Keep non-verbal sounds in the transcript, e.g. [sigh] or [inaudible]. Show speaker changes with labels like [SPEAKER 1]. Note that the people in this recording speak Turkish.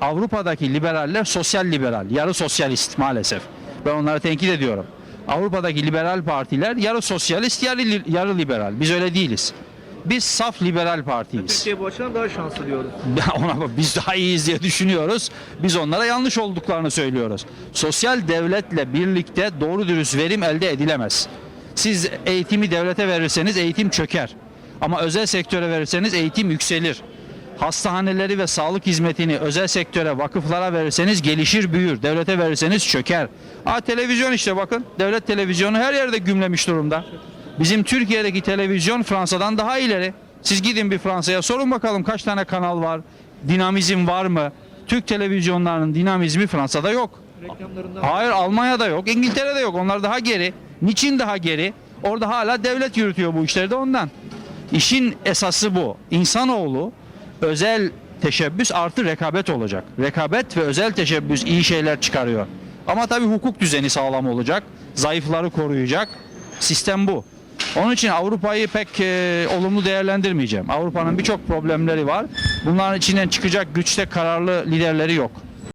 [SPEAKER 1] Avrupa'daki liberaller sosyal liberal, yarı sosyalist maalesef. Ben onları tenkit ediyorum. Avrupa'daki liberal partiler yarı sosyalist, yarı, yarı liberal. Biz öyle değiliz. Biz saf liberal partiyiz.
[SPEAKER 2] Türkiye bu açıdan daha şanslı diyoruz. [laughs]
[SPEAKER 1] Ona biz daha iyiyiz diye düşünüyoruz. Biz onlara yanlış olduklarını söylüyoruz. Sosyal devletle birlikte doğru dürüst verim elde edilemez. Siz eğitimi devlete verirseniz eğitim çöker. Ama özel sektöre verirseniz eğitim yükselir. Hastahaneleri ve sağlık hizmetini özel sektöre, vakıflara verirseniz gelişir, büyür. Devlete verirseniz çöker. Ha televizyon işte bakın. Devlet televizyonu her yerde gümlemiş durumda. Bizim Türkiye'deki televizyon Fransa'dan daha ileri. Siz gidin bir Fransa'ya sorun bakalım kaç tane kanal var, dinamizm var mı? Türk televizyonlarının dinamizmi Fransa'da yok. Hayır Almanya'da yok, İngiltere'de yok. Onlar daha geri. Niçin daha geri? Orada hala devlet yürütüyor bu işleri de ondan. İşin esası bu. İnsanoğlu özel teşebbüs artı rekabet olacak. Rekabet ve özel teşebbüs iyi şeyler çıkarıyor. Ama tabii hukuk düzeni sağlam olacak. Zayıfları koruyacak. Sistem bu. Onun için Avrupa'yı pek e, olumlu değerlendirmeyeceğim. Avrupa'nın birçok problemleri var. Bunların içinden çıkacak güçte kararlı liderleri yok.